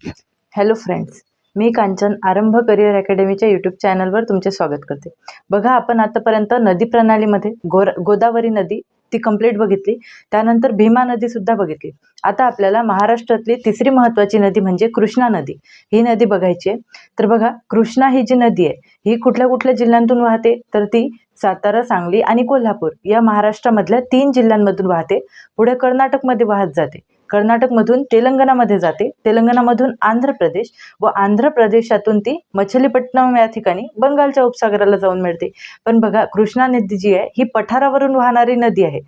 Hello friends मी कांचन आरंभ career अकॅडमीच्या YouTube चॅनलवर तुमचे स्वागत करते. बघा आपण आतापर्यंत नदी प्रणालीमध्ये गोर गोदावरी नदी ती कंप्लीट बघितली. त्यानंतर भीमा नदीसुद्धा बघितली. आता आपल्याला महाराष्ट्रातली तिसरी महत्त्वाची नदी म्हणजे कृष्णा नदी. ही नदी बघायची आहे. तर बघा कृष्णा ही जी नदी आहे ही कुठल्या कुठल्या जिल्ह्यांतून वाहते? तर ती सातारा सांगली आणि कोल्हापूर या महाराष्ट्रामधल्या तीन जिल्ह्यांमधून वाहते. पुढे कर्नाटकमध्ये वाहत जाते. कर्नाटकमधून तेलंगणामध्ये जाते. तेलंगणामधून आंध्र प्रदेश व आंध्र प्रदेशातून ती मछलीपट्टणम या ठिकाणी बंगालच्या उपसागराला जाऊन मिळते. पण बघा कृष्णा नदी जी आहे ही पठारावरून वाहणारी नदी आहे.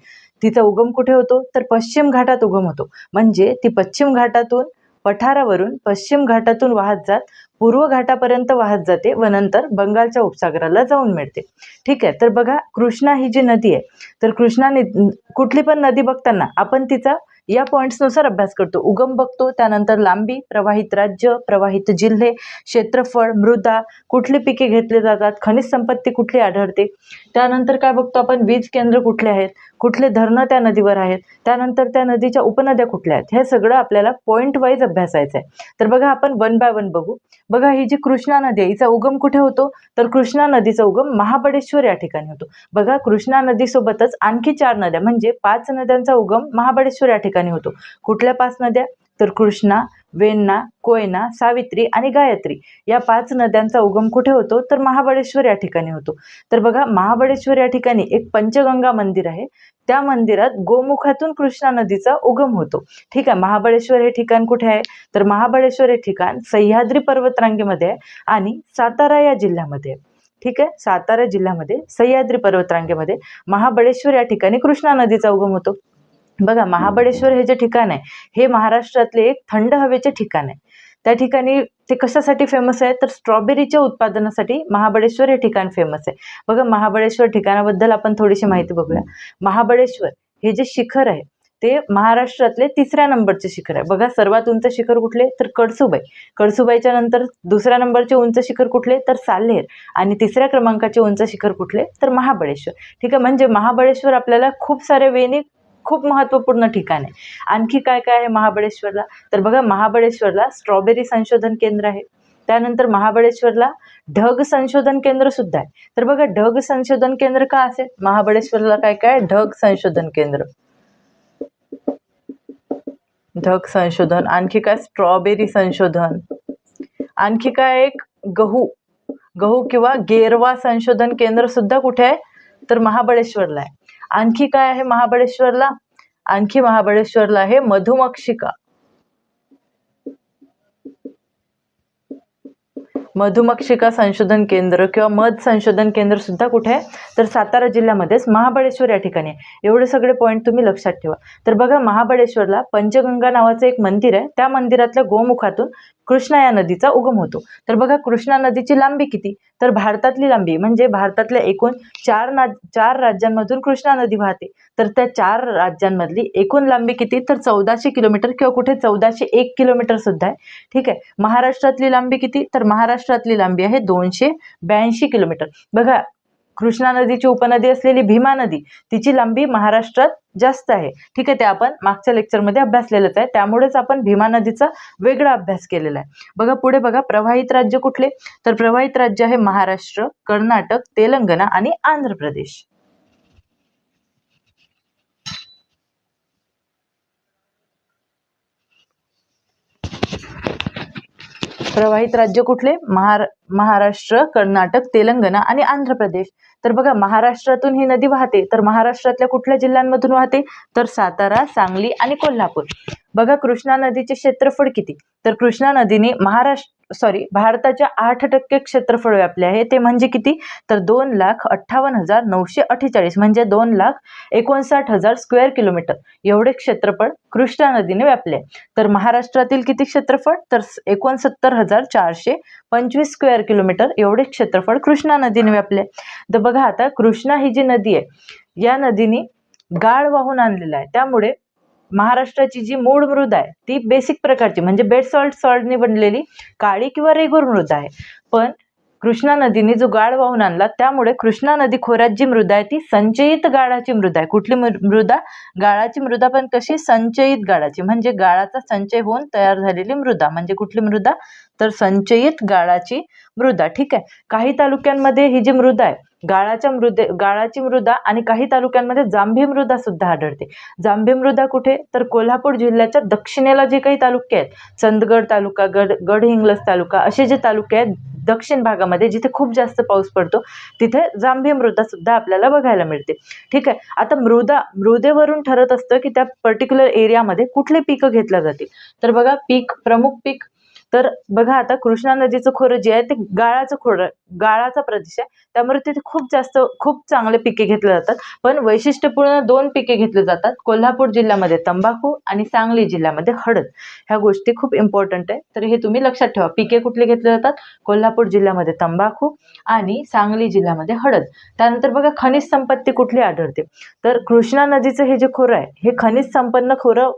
तिचा उगम कुठे होतो? तर पश्चिम घाटात उगम होतो. म्हणजे ती पश्चिम घाटातून पठारावरून पश्चिम घाटातून वाहत जात पूर्व घाटापर्यंत वाहत जाते व नंतर बंगालच्या उपसागराला जाऊन मिळते. ठीक आहे तर बघा कृष्णा ही जी नदी आहे तर कृष्णा कुठली पण नदी बघताना आपण तिचा या पॉईंट्सनुसार अभ्यास करतो. उगम बघतो त्यानंतर लांबी प्रवाहित राज्य प्रवाहित जिल्हे क्षेत्रफळ मृदा कुठली पिके घेतली जातात खनिज संपत्ती कुठली आढळते त्यानंतर काय बघतो आपण वीज केंद्र कुठले आहेत कुठले धरणं त्या नदीवर आहेत त्यानंतर त्या नदीच्या उपनद्या कुठल्या आहेत हे सगळं आपल्याला पॉईंट वाईज अभ्यासायचं आहे तर बघा आपण वन बाय वन बघू. बघा ही जी कृष्णा नदी आहे हिचा उगम कुठे होतो? तर कृष्णा नदीचा उगम महाबळेश्वर या ठिकाणी होतो. बघा कृष्णा नदीसोबतच आणखी चार नद्या म्हणजे पाच नद्यांचा उगम महाबळेश्वर या ठिकाणी होतो. कुठल्या पाच नद्या? तर कृष्णा वेण्णा कोयना सावित्री आणि गायत्री या पाच नद्यांचा उगम कुठे होतो? तर महाबळेश्वर या ठिकाणी होतो. तर बघा महाबळेश्वर या ठिकाणी एक पंचगंगा मंदिर आहे. त्या मंदिरात गोमुखातून कृष्णा नदीचा उगम होतो. ठीक आहे महाबळेश्वर हे ठिकाण कुठे आहे? तर महाबळेश्वर हे ठिकाण सह्याद्री पर्वतरांगेमध्ये आहे आणि सातारा या जिल्ह्यामध्ये आहे. ठीक आहे सातारा जिल्ह्यामध्ये सह्याद्री पर्वतरांगेमध्ये महाबळेश्वर या ठिकाणी कृष्णा नदीचा उगम होतो. बघा महाबळेश्वर हे जे ठिकाण आहे हे महाराष्ट्रातले एक थंड हवेचे ठिकाण आहे. त्या ठिकाणी ते कशासाठी फेमस आहे? तर स्ट्रॉबेरीच्या उत्पादनासाठी महाबळेश्वर हे ठिकाण फेमस आहे. बघा महाबळेश्वर ठिकाणाबद्दल आपण थोडीशी माहिती बघूया. महाबळेश्वर हे जे शिखर आहे ते महाराष्ट्रातले तिसऱ्या नंबरचे शिखर आहे. बघा सर्वात उंच शिखर कुठले? तर कळसुबाई. कळसुबाईच्या नंतर दुसऱ्या नंबरचे उंच शिखर कुठले? तर साल्हेर. आणि तिसऱ्या क्रमांकाचे उंच शिखर कुठले? तर महाबळेश्वर. ठीक आहे म्हणजे महाबळेश्वर आपल्याला खूप सारे वेणी खूप महत्त्वपूर्ण ठिकाण आहे. आणखी काय काय आहे महाबळेश्वरला? तर बघा महाबळेश्वरला स्ट्रॉबेरी संशोधन केंद्र आहे. त्यानंतर महाबळेश्वरला ढग संशोधन केंद्र सुद्धा आहे. तर बघा ढग संशोधन केंद्र का असेल? महाबळेश्वरला काय काय ढग संशोधन केंद्र. ढग संशोधन. आणखी काय? स्ट्रॉबेरी संशोधन. आणखी काय एक? गहू. गहू किंवा गेरवा संशोधन केंद्र सुद्धा कुठे आहे? तर महाबळेश्वरला आहे. आणखी काय आहे महाबळेश्वरला? आणखी महाबळेश्वरला आहे मधुमक्षिका. मधुमक्षिका संशोधन केंद्र किंवा मध संशोधन केंद्र सुद्धा कुठे आहे? तर सातारा जिल्ह्यामध्येच महाबळेश्वर या ठिकाणी आहे. एवढे सगळे पॉईंट तुम्ही लक्षात ठेवा. तर बघा महाबळेश्वरला पंचगंगा नावाचं एक मंदिर आहे. त्या मंदिरातल्या गोमुखातून कृष्णा या नदीचा उगम होतो. तर बघा कृष्णा नदीची लांबी किती? तर भारतातली लांबी म्हणजे भारतातल्या एकूण चार ना चार राज्यांमधून कृष्णा नदी वाहते. तर त्या चार राज्यांमधली एकूण लांबी किती? तर चौदाशे किलोमीटर किंवा कुठे चौदाशे एक किलोमीटर सुद्धा आहे. ठीक आहे? महाराष्ट्रातली लांबी किती? तर महाराष्ट्र महाराष्ट्रातली लांबी आहे दोनशे ब्याऐंशी किलोमीटर. बघा कृष्णा नदीची उपनदी असलेली भीमा नदी तिची लांबी महाराष्ट्रात जास्त आहे. ठीक आहे ते आपण मागच्या लेक्चरमध्ये अभ्यासलेलंच आहे. त्यामुळेच आपण भीमा नदीचा वेगळा अभ्यास केलेला आहे. बघा पुढे बघा प्रवाहित राज्य कुठले? तर प्रवाहित राज्य आहे महाराष्ट्र कर्नाटक तेलंगणा आणि आंध्र प्रदेश. प्रवाहित राज्य कुठले? महार महाराष्ट्र कर्नाटक तेलंगणा आणि आंध्र प्रदेश. तर बघा महाराष्ट्रातून ही नदी वाहते. तर महाराष्ट्रातल्या कुठल्या जिल्ह्यांमधून वाहते? तर सातारा सांगली आणि कोल्हापूर. बघा कृष्णा नदीचे क्षेत्रफळ किती? तर कृष्णा नदीने महाराष्ट्र सॉरी भारताच्या आठ टक्के क्षेत्रफळ व्यापले आहे. ते म्हणजे किती? तर दोन लाख अठ्ठावन्न हजार नऊशे अठ्ठेचाळीस म्हणजे दोन लाख एकोणसाठ हजार स्क्वेअर किलोमीटर. एवढे क्षेत्रफळ कृष्णा नदीने व्यापले. तर महाराष्ट्रातील किती क्षेत्रफळ? तर एकोणसत्तर हजार चारशे पंचवीस स्क्वेअर किलोमीटर. एवढे क्षेत्रफळ कृष्णा नदीने व्यापले. तर बघा आता कृष्णा ही जी नदी आहे या नदीने गाळ वाहून आणलेला आहे. त्यामुळे महाराष्ट्राची जी मूळ मृदा आहे ती बेसिक प्रकारची म्हणजे बेड सॉल्ट सॉल्टने बनलेली काळी किंवा रेगूर मृदा आहे. पण कृष्णा नदीने जो गाळ वाहून आणला त्यामुळे कृष्णा नदी खोऱ्यात जी मृदा आहे ती संचयित गाळाची मृदा आहे. कुठली मृ- मृदा? गाळाची मृदा पण कशी? संचयित गाळाची. म्हणजे गाळाचा संचय होऊन तयार झालेली मृदा. म्हणजे कुठली मृदा? तर संचयित गाळाची मृदा. ठीक आहे? काही तालुक्यांमध्ये ही जी मृदा आहे गाळाच्या मृदे गाळाची मृदा आणि काही तालुक्यांमध्ये जांभी मृदा सुद्धा आढळते. जांभी मृदा कुठे? तर कोल्हापूर जिल्ह्याच्या दक्षिणेला जे काही तालुके आहेत चंदगड तालुका गड गडहिंग्लज तालुका असे जे तालुके आहेत दक्षिण भागामध्ये जिथे खूप जास्त पाऊस पडतो तिथे जांभी मृदा सुद्धा आपल्याला बघायला मिळते. ठीक आहे? आता मृदा मृदेवरून ठरत असतं की त्या पर्टिक्युलर एरियामध्ये कुठले पिकं घेतल्या जातील. तर बघा पीक प्रमुख पीक तर बघा आता कृष्णा नदीचं खोरं जे आहे ते गाळाचं खोरं गाळाचा प्रदेश आहे. त्यामुळे तिथे खूप जास्त खूप चांगले पिके घेतले जातात. पण वैशिष्ट्यपूर्ण दोन पिके घेतली जातात कोल्हापूर जिल्ह्यामध्ये तंबाखू आणि सांगली जिल्ह्यामध्ये हळद. ह्या गोष्टी खूप इम्पॉर्टंट आहे. तर हे तुम्ही लक्षात ठेवा. पिके कुठले घेतले जातात? कोल्हापूर जिल्ह्यामध्ये तंबाखू आणि सांगली जिल्ह्यामध्ये हळद. त्यानंतर बघा खनिज संपत्ती कुठली आढळते? तर कृष्णा नदीचं हे जे खोरं आहे हे खनिज संपन्न खोरं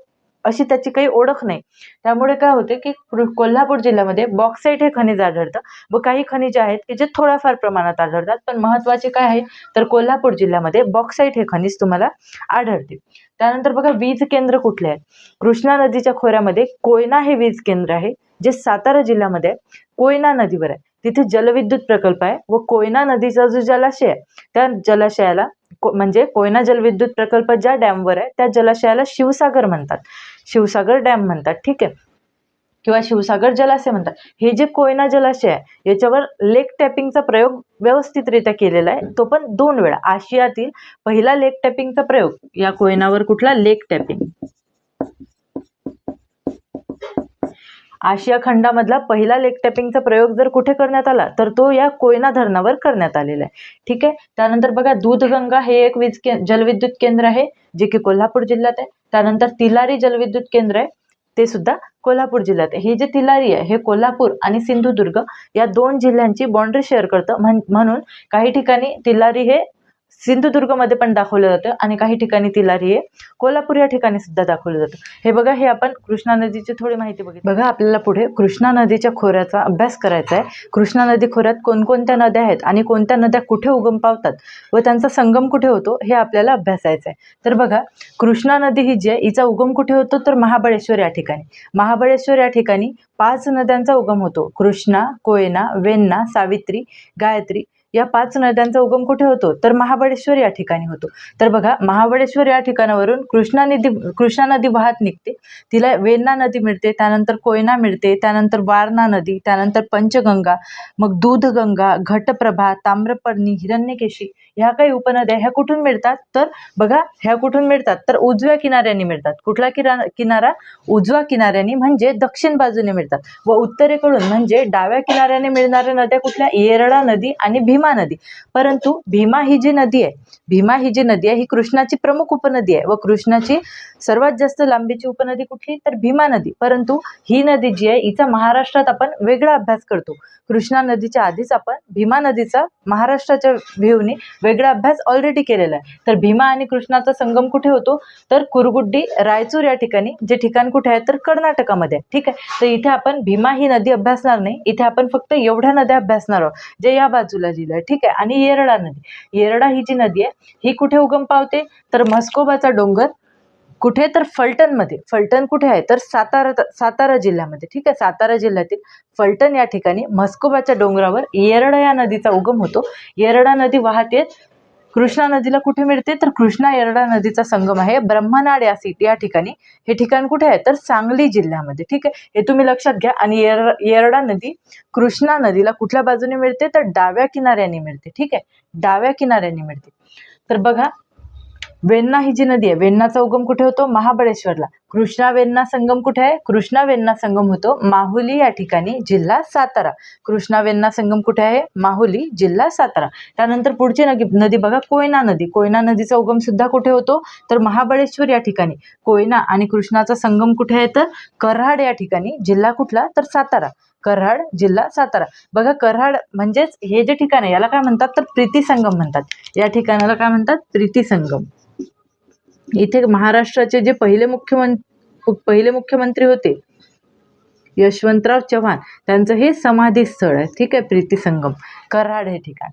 अशी त्याची काही ओळख नाही. त्यामुळे काय होते की कोल्हापूर जिल्ह्यामध्ये बॉक्साईट हे खनिज आढळतं. व काही खनिजे आहेत की जे थोड्याफार प्रमाणात आढळतात पण महत्त्वाचे काय आहे? तर कोल्हापूर जिल्ह्यामध्ये बॉक्साईट हे खनिज तुम्हाला आढळते त्यानंतर बघा वीज केंद्र कुठले आहेत? कृष्णा नदीच्या खोऱ्यामध्ये कोयना हे वीज केंद्र आहे जे सातारा जिल्ह्यामध्ये कोयना नदीवर आहे. तिथे जलविद्युत प्रकल्प आहे व कोयना नदीचा जो जलाशय आहे त्या जलाशयाला को म्हणजे कोयना जलविद्युत प्रकल्प ज्या डॅमवर आहे त्या जलाशयाला शिवसागर म्हणतात. शिवसागर डॅम म्हणतात ठीक आहे? किंवा शिवसागर जलाशय म्हणतात. हे जे कोयना जलाशय आहे याच्यावर लेक टॅपिंगचा प्रयोग व्यवस्थितरित्या केलेला आहे. तो पण दोन वेळा. आशियातील पहिला लेक टॅपिंगचा प्रयोग या कोयनावर कुठला? लेक टॅपिंग आशिया खंडामधला पहिला लेक टॅपिंगचा प्रयोग जर कुठे करण्यात आला तर तो या कोयना धरणावर करण्यात आलेला आहे. ठीक आहे? त्यानंतर बघा दूधगंगा हे एक वीज के जलविद्युत केंद्र आहे जे की कोल्हापूर जिल्ह्यात आहे. त्यानंतर तिलारी जलविद्युत केंद्र आहे ते सुद्धा कोल्हापूर जिल्ह्यात आहे. हे जे तिलारी आहे हे कोल्हापूर आणि सिंधुदुर्ग या दोन जिल्ह्यांची बाँड्री शेअर करतं म्हण म्हणून काही ठिकाणी तिलारी हे सिंधुदुर्गमध्ये पण दाखवलं जातं आणि काही ठिकाणी तिलारी आहे. कोल्हापूर या ठिकाणी सुद्धा दाखवलं जातं. हे बघा हे आपण कृष्णा नदीची थोडी माहिती बघितली. बघा आपल्याला पुढे कृष्णा नदीच्या खोऱ्याचा अभ्यास करायचा आहे. कृष्णा नदी खोऱ्यात कोणकोणत्या नद्या आहेत आणि कोणत्या नद्या कुठे उगम पावतात व त्यांचा संगम कुठे होतो हे आपल्याला अभ्यासायचं आहे. तर बघा कृष्णा नदी ही जी आहे हिचा उगम कुठे होतो? तर महाबळेश्वर या ठिकाणी. महाबळेश्वर या ठिकाणी पाच नद्यांचा उगम होतो. कृष्णा कोयना वेण्णा सावित्री गायत्री या पाच नद्यांचा उगम कुठे होतो? तर महाबळेश्वर या ठिकाणी होतो. तर बघा महाबळेश्वर या ठिकाणावरून कृष्णा नदी कृष्णा नदी वाहत निघते. तिला वेन्ना नदी मिळते त्यानंतर कोयना मिळते त्यानंतर वारणा नदी त्यानंतर पंचगंगा मग दूधगंगा घटप्रभा ताम्रपर्णी हिरण्यकेशी ह्या काही उपनद्या ह्या कुठून मिळतात? तर बघा ह्या कुठून मिळतात? तर उजव्या किनाऱ्याने मिळतात. कुठला किरा किनारा? उजव्या किनाऱ्याने म्हणजे दक्षिण बाजूने मिळतात. व उत्तरेकडून म्हणजे डाव्या किनाऱ्याने मिळणाऱ्या नद्या कुठल्या? येरळा नदी आणि भीमा नदी. परंतु भीमा ही जी नदी आहे भीमा ही जी नदी आहे ही कृष्णाची प्रमुख उपनदी आहे व कृष्णाची सर्वात जास्त लांबीची उपनदी कुठली? तर भीमा नदी. परंतु ही नदी जी आहे हिचा महाराष्ट्रात आपण वेगळा अभ्यास करतो. कृष्णा नदीच्या आधीच आपण भीमा नदीचा महाराष्ट्राच्या व्ह्यूने वेगळा अभ्यास ऑलरेडी केलेला आहे. तर भीमा आणि कृष्णाचा संगम कुठे होतो? तर कुरगुड्डी रायचूर या ठिकाणी. जे ठिकाण कुठे आहे? तर कर्नाटकामध्ये आहे. ठीक आहे? तर इथे आपण भीमा ही नदी अभ्यासणार नाही. इथे आपण फक्त एवढ्या नद्या अभ्यासणार आहोत जे या बाजूला लिहिलं आहे ठीक आहे? आणि येरडा नदी. येरडा ही जी नदी आहे ही कुठे उगम पावते? तर म्हस्कोबाचा डोंगर कुठे तर फलटणमध्ये फलटण कुठे आहे? तर सातारा सातारा जिल्ह्यामध्ये ठीक आहे? सातारा जिल्ह्यातील फलटण या ठिकाणी म्हस्कोबाच्या डोंगरावर येरडा या नदीचा उगम होतो. येरडा नदी वाहते. कृष्णा नदीला कुठे मिळते? तर कृष्णा येरडा नदीचा संगम आहे. ब्रह्मनाड या सिटी या ठिकाणी. हे ठिकाण कुठे आहे? तर सांगली जिल्ह्यामध्ये ठीक आहे? हे तुम्ही लक्षात घ्या. आणि येर येरडा नदी कृष्णा नदीला कुठल्या बाजूने मिळते? तर डाव्या किनाऱ्याने मिळते ठीक आहे? डाव्या किनाऱ्याने मिळते. तर बघा वेण्णा ही जी नदी आहे वेण्णाचा उगम कुठे होतो? महाबळेश्वरला. कृष्णा संगम कुठे आहे? कृष्णावेण्णा संगम होतो माहुली या ठिकाणी जिल्हा सातारा. कृष्णावेण्णा संगम कुठे आहे? माहुली जिल्हा सातारा. त्यानंतर पुढची नदी नदी बघा कोयना नदी. कोयना नदीचा उगम सुद्धा कुठे होतो? तर महाबळेश्वर या ठिकाणी. कोयना आणि कृष्णाचा संगम कुठे आहे? तर कराड या ठिकाणी. जिल्हा कुठला? तर सातारा. कराड जिल्हा सातारा. बघा कराड म्हणजेच हे जे ठिकाण आहे याला काय म्हणतात? तर प्रीती संगम म्हणतात. या ठिकाणाला काय म्हणतात? प्रीती संगम. इथे महाराष्ट्राचे जे पहिले मुख्यमंत्री पहिले मुख्यमंत्री होते यशवंतराव चव्हाण त्यांचं हे समाधी स्थळ आहे. ठीक आहे प्रीती संगम. कराड हे ठिकाण.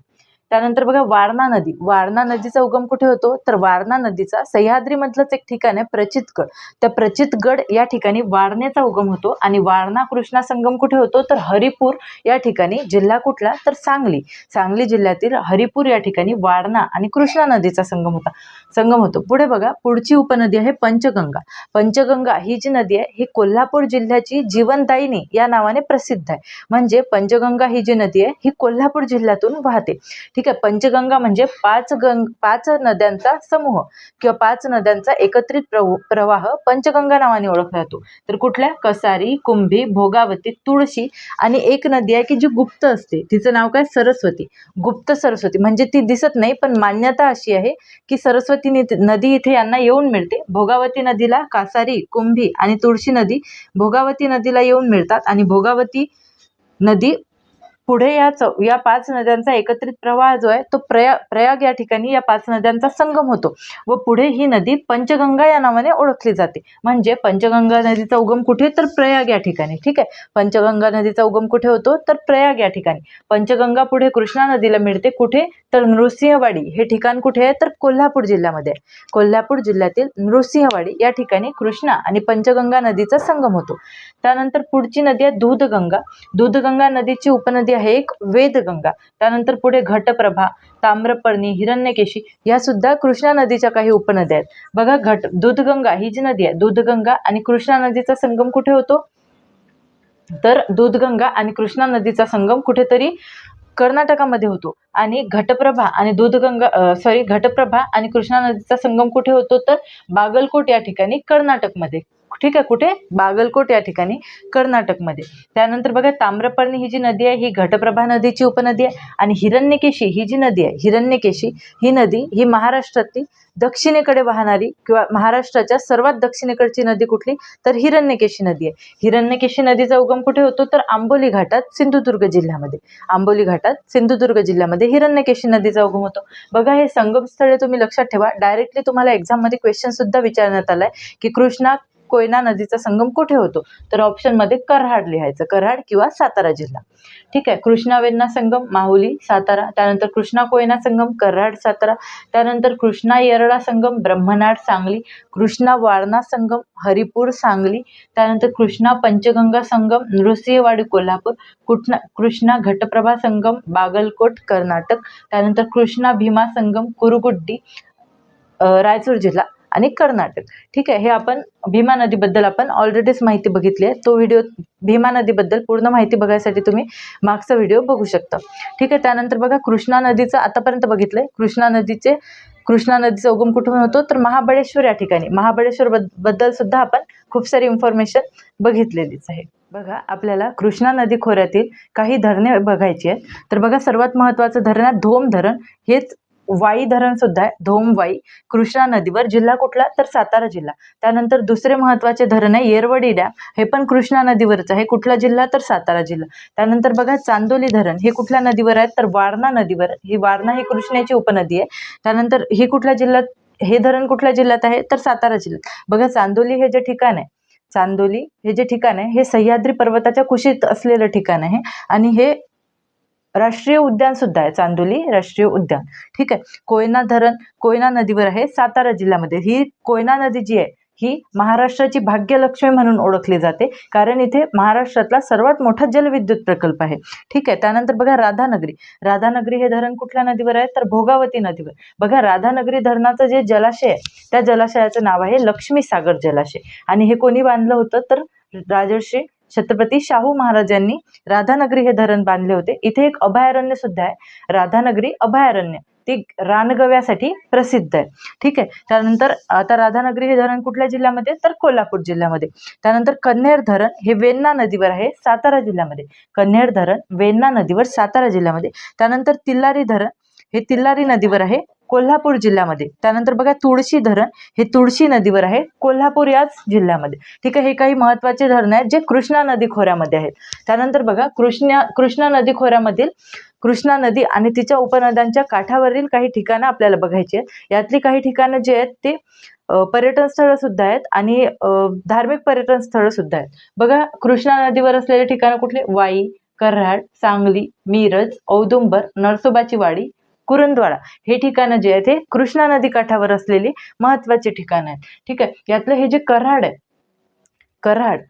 त्यानंतर बघा वारणा नदी. वारणा नदीचा उगम कुठे होतो? तर वारणा नदीचा सह्याद्रीमधलंच एक ठिकाण आहे प्रचितगड. त्या प्रचितगड या ठिकाणी वारण्याचा उगम होतो आणि वारणा कृष्णा संगम कुठे होतो? तर हरिपूर या ठिकाणी. जिल्हा कुठला? तर सांगली. सांगली जिल्ह्यातील हरिपूर या ठिकाणी वारणा आणि कृष्णा नदीचा संगम होता संगम होतो. पुढे बघा पुढची उपनदी आहे पंचगंगा. पंचगंगा ही जी नदी आहे ही कोल्हापूर जिल्ह्याची जीवनदायिनी या नावाने प्रसिद्ध आहे. म्हणजे पंचगंगा ही जी नदी आहे ही कोल्हापूर जिल्ह्यातून वाहते. ठीक ठीक आहे पंचगंगा म्हणजे पाच गंग पाच नद्यांचा समूह किंवा पाच नद्यांचा एकत्रित प्रव प्रवाह पंचगंगा नावाने ओळखला जातो. तर कुठल्या? कसारी कुंभी भोगावती तुळशी आणि एक नदी आहे की जी गुप्त असते. तिचं नाव काय? सरस्वती. गुप्त सरस्वती. म्हणजे ती दिसत नाही पण मान्यता अशी आहे की सरस्वती नदी इथे यांना येऊन मिळते. भोगावती नदीला कासारी कुंभी आणि तुळशी नदी भोगावती नदीला येऊन मिळतात आणि भोगावती नदी पुढे या चौ या पाच नद्यांचा एकत्रित प्रवाह जो आहे तो प्रया प्रयाग या ठिकाणी या पाच नद्यांचा संगम होतो. व पुढे ही नदी पंचगंगा या नावाने ओळखली जाते. म्हणजे पंचगंगा नदीचा उगम कुठे? तर प्रयाग या ठिकाणी. ठीक आहे? पंचगंगा नदीचा उगम कुठे होतो? तर प्रयाग या ठिकाणी. पंचगंगा पुढे कृष्णा नदीला मिळते. कुठे? तर नृसिंहवाडी. हे ठिकाण कुठे आहे? तर कोल्हापूर जिल्ह्यामध्ये आहे. कोल्हापूर जिल्ह्यातील नृसिंहवाडी या ठिकाणी कृष्णा आणि पंचगंगा नदीचा संगम होतो. त्यानंतर पुढची नदी आहे दूधगंगा. दूधगंगा नदीची उपनदी आहे एक वेदगंगा. त्यानंतर पुढे घटप्रभा ताम्रपर्णी हिरण्यकेशी ह्या सुद्धा कृष्णा नदीच्या काही उपनद्या आहेत. बघा घट दूधगंगा ही जी नदी आहे दूधगंगा आणि कृष्णा नदीचा संगम कुठे होतो? तर दूधगंगा आणि कृष्णा नदीचा संगम कुठेतरी कर्नाटकामध्ये होतो. आणि घटप्रभा आणि दूधगंगा सॉरी घटप्रभा आणि कृष्णा नदीचा संगम कुठे होतो? तर बागलकोट या ठिकाणी कर्नाटकमध्ये. ठीक आहे कुठे? बागलकोट या ठिकाणी कर्नाटकमध्ये. त्यानंतर बघा ताम्रपर्णी ही जी नदी आहे ही घटप्रभा नदीची उपनदी आहे आणि हिरण्यकेशी ही जी नदी आहे हिरण्यकेशी ही नदी ही महाराष्ट्रातली दक्षिणेकडे वाहणारी किंवा महाराष्ट्राच्या सर्वात दक्षिणेकडची नदी कुठली? तर हिरण्यकेशी नदी आहे. हिरण्यकेशी नदीचा उगम कुठे होतो? तर आंबोली घाटात सिंधुदुर्ग जिल्ह्यामध्ये. आंबोली घाटात सिंधुदुर्ग जिल्ह्यामध्ये हिरण्यकेशी नदीचा उगम होतो. बघा हे संगमस्थळे तुम्ही लक्षात ठेवा. डायरेक्टली तुम्हाला एक्झाममध्ये क्वेश्चन सुद्धा विचारण्यात आलाय की कृष्णा कोयना नदीचा संगम कुठे होतो? तर ऑप्शनमध्ये कराड लिहायचं. कराड किंवा सातारा जिल्हा. ठीक आहे? कृष्णा वेण्णा संगम माहुली सातारा त्यानंतर कृष्णा कोयना संगम कराड सातारा त्यानंतर कृष्णा येरळा संगम ब्रह्मनाड सांगली कृष्णा वारणा संगम हरिपूर सांगली त्यानंतर कृष्णा पंचगंगा संगम नृसिंहवाडी कोल्हापूर कृष्णा कृष्णा घटप्रभा संगम बागलकोट कर्नाटक त्यानंतर कृष्णा भीमा संगम कुरुगुड्डी रायचूर जिल्हा. आणि कर्नाटक. ठीक आहे हे आपण भीमा नदीबद्दल आपण ऑलरेडीच माहिती बघितली आहे. तो व्हिडिओ भीमा नदीबद्दल पूर्ण माहिती बघायसाठी तुम्ही मागचा व्हिडिओ बघू शकता. ठीक आहे त्यानंतर बघा कृष्णा नदीचं आतापर्यंत बघितलं आहे कृष्णा नदीचे कृष्णा नदीचा उगम कुठून होतो? तर महाबळेश्वर या ठिकाणी. महाबळेश्वर बद्दल सुद्धा आपण खूप सारी इन्फॉर्मेशन बघितलेलीच आहे. बघा आपल्याला कृष्णा नदी खोऱ्यातील काही धरणे बघायची आहेत. तर बघा सर्वात महत्त्वाचं धरण आहे धोम धरण. हेच वाई धरण सुद्धा आहे धोमवाई कृष्णा नदीवर जिल्हा कुठला? तर सातारा जिल्हा. त्यानंतर दुसरे महत्त्वाचे धरण आहे येरवडी डॅम. हे पण कृष्णा नदीवरच आहे. कुठला जिल्हा? तर सातारा जिल्हा. त्यानंतर बघा चांदोली धरण. हे कुठल्या नदीवर आहे? तर वारणा नदीवर ही वारणा ही कृष्णेची उपनदी आहे. त्यानंतर ही कुठल्या जिल्ह्यात हे धरण कुठल्या जिल्ह्यात आहे? तर सातारा जिल्ह्यात. बघा चांदोली हे जे ठिकाण आहे चांदोली हे जे ठिकाण आहे हे सह्याद्री पर्वताच्या कुशीत असलेलं ठिकाण आहे. आणि हे राष्ट्रीय उद्यान सुद्धा आहे चांदोली राष्ट्रीय उद्यान. ठीक आहे? कोयना धरण कोयना नदीवर आहे सातारा जिल्ह्यामध्ये. ही कोयना नदी जी आहे ही महाराष्ट्राची भाग्यलक्ष्मी म्हणून ओळखली जाते कारण इथे महाराष्ट्रातला सर्वात मोठा जलविद्युत प्रकल्प आहे. ठीक आहे? त्यानंतर बघा राधानगरी. राधानगरी हे धरण कुठल्या नदीवर आहे? तर भोगावती नदीवर. बघा राधानगरी धरणाचं जे जलाशय आहे त्या जलाशयाचं नाव आहे लक्ष्मी सागर जलाशय. आणि हे कोणी बांधलं होतं? तर राजर्षी छत्रपती शाहू महाराजांनी राधानगरी हे धरण बांधले होते. इथे एक अभयारण्य सुद्धा आहे. राधानगरी अभयारण्य. ती रानगव्यासाठी प्रसिद्ध आहे. ठीक आहे? त्यानंतर आता राधानगरी हे धरण कुठल्या जिल्ह्यामध्ये? तर कोल्हापूर जिल्ह्यामध्ये. त्यानंतर कन्हेर धरण हे वेन्ना नदीवर आहे सातारा जिल्ह्यामध्ये. कन्हेर धरण वेन्ना नदीवर सातारा जिल्ह्यामध्ये. त्यानंतर तिल्लारी धरण हे तिल्लारी नदीवर आहे. कोल्हापूर जिल्ह्यामध्ये. त्यानंतर बघा तुळशी धरण. हे तुळशी नदीवर आहे. कोल्हापूर याच जिल्ह्यामध्ये. ठीक आहे हे काही महत्त्वाचे धरणं आहेत जे कृष्णा नदी खोऱ्यामध्ये आहेत. त्यानंतर बघा कृष्णा कृष्णा नदी खोऱ्यामधील कृष्णा नदी आणि तिच्या उपनद्यांच्या काठावरील काही ठिकाणं आपल्याला बघायची आहेत. यातली काही ठिकाणं जे आहेत ते पर्यटन स्थळं सुद्धा आहेत आणि धार्मिक पर्यटन स्थळं सुद्धा आहेत. बघा कृष्णा नदीवर असलेले ठिकाणं कुठले? वाई कराड सांगली मिरज औदुंबर नरसोबाची वाडी कुरंदवाडा. हे ठिकाणं जे आहेत हे कृष्णा नदी काठावर असलेली महत्त्वाचे ठिकाणं आहेत. ठीक आहे? यातलं हे जे कराड आहे कराड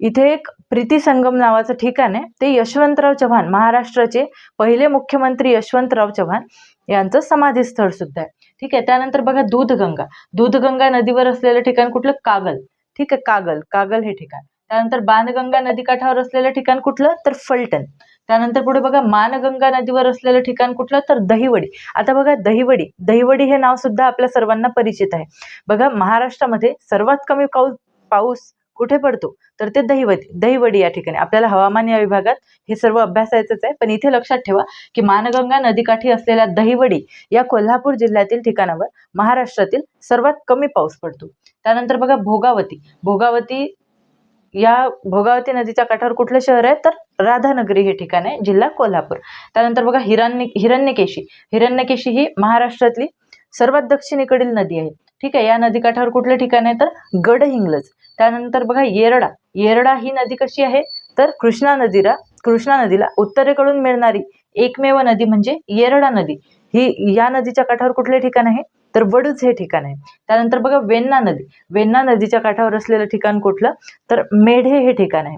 इथे एक प्रीती संगम नावाचं ठिकाण आहे. ते यशवंतराव चव्हाण महाराष्ट्राचे पहिले मुख्यमंत्री यशवंतराव चव्हाण यांचं समाधीस्थळ सुद्धा आहे. ठीक आहे? त्यानंतर बघा दूधगंगा. दूधगंगा नदीवर असलेलं ठिकाण कुठलं? कागल. ठीक आहे? कागल. कागल हे ठिकाण. त्यानंतर बाणगंगा नदीकाठावर असलेलं ठिकाण कुठलं? तर फलटण. त्यानंतर पुढे बघा मानगंगा नदीवर असलेलं ठिकाण कुठलं? तर दहिवडी. आता बघा दहिवडी. दहिवडी हे नाव सुद्धा आपल्या सर्वांना परिचित आहे. बघा महाराष्ट्रामध्ये सर्वात कमी पाऊस पाऊस कुठे पडतो? तर ते दहिवडी दहिवडी या ठिकाणी. आपल्याला हवामान या विभागात हे सर्व अभ्यासायचंच आहे. पण इथे लक्षात ठेवा की मानगंगा नदीकाठी असलेल्या दहिवडी या कोल्हापूर जिल्ह्यातील ठिकाणावर महाराष्ट्रातील सर्वात कमी पाऊस पडतो. त्यानंतर बघा भोगावती. भोगावती या भोगावती नदीच्या काठावर कुठलं शहर आहे? तर राधानगरी हे ठिकाण आहे जिल्हा कोल्हापूर. त्यानंतर बघा हिरण्य हिरण्यकेशी. हिरण्यकेशी ही महाराष्ट्रातली सर्वात दक्षिणेकडील नदी आहे. ठीक आहे या नदीकाठावर कुठलं ठिकाण आहे? तर गडहिंग्लज. त्यानंतर बघा येरडा. येरडा ही नदी कशी आहे? तर कृष्णा नदीला कृष्णा नदीला उत्तरेकडून मिळणारी एकमेव नदी म्हणजे येरडा नदी. ही या नदीच्या काठावर कुठले ठिकाण आहे? तर वडूज हे ठिकाण आहे. त्यानंतर बघा वेण्णा नदी. वेण्णा नदीच्या काठावर असलेलं ठिकाण कुठलं? तर मेढे हे ठिकाण आहे.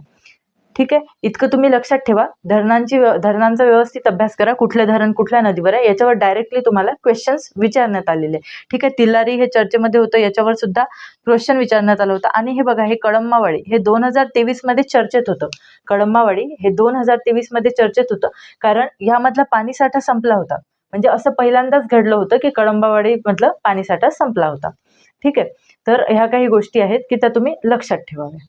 ठीक आहे? इतकं तुम्ही लक्षात ठेवा. धरणांची धरणांचा व्यवस्थित अभ्यास करा. कुठलं धरण कुठल्या नदीवर आहे याच्यावर डायरेक्टली तुम्हाला क्वेश्चन्स विचारण्यात आलेले ठीक आहे? तिल्लारी हे चर्चेमध्ये होतं याच्यावर सुद्धा क्वेश्चन विचारण्यात आलं होतं. आणि हे बघा हे कळंबावाडी हे दोन हजार तेवीसमध्ये चर्चेत होतं. कळंबावाडी हे दोन हजार तेवीसमध्ये चर्चेत होतं. कारण ह्यामधला पाणीसाठा संपला होता. म्हणजे असं पहिल्यांदाच घडलं होतं की कळंबावाडी मधलं पाणीसाठा संपला होता. ठीक आहे? तर ह्या काही गोष्टी आहेत की त्या तुम्ही लक्षात ठेवाव्या.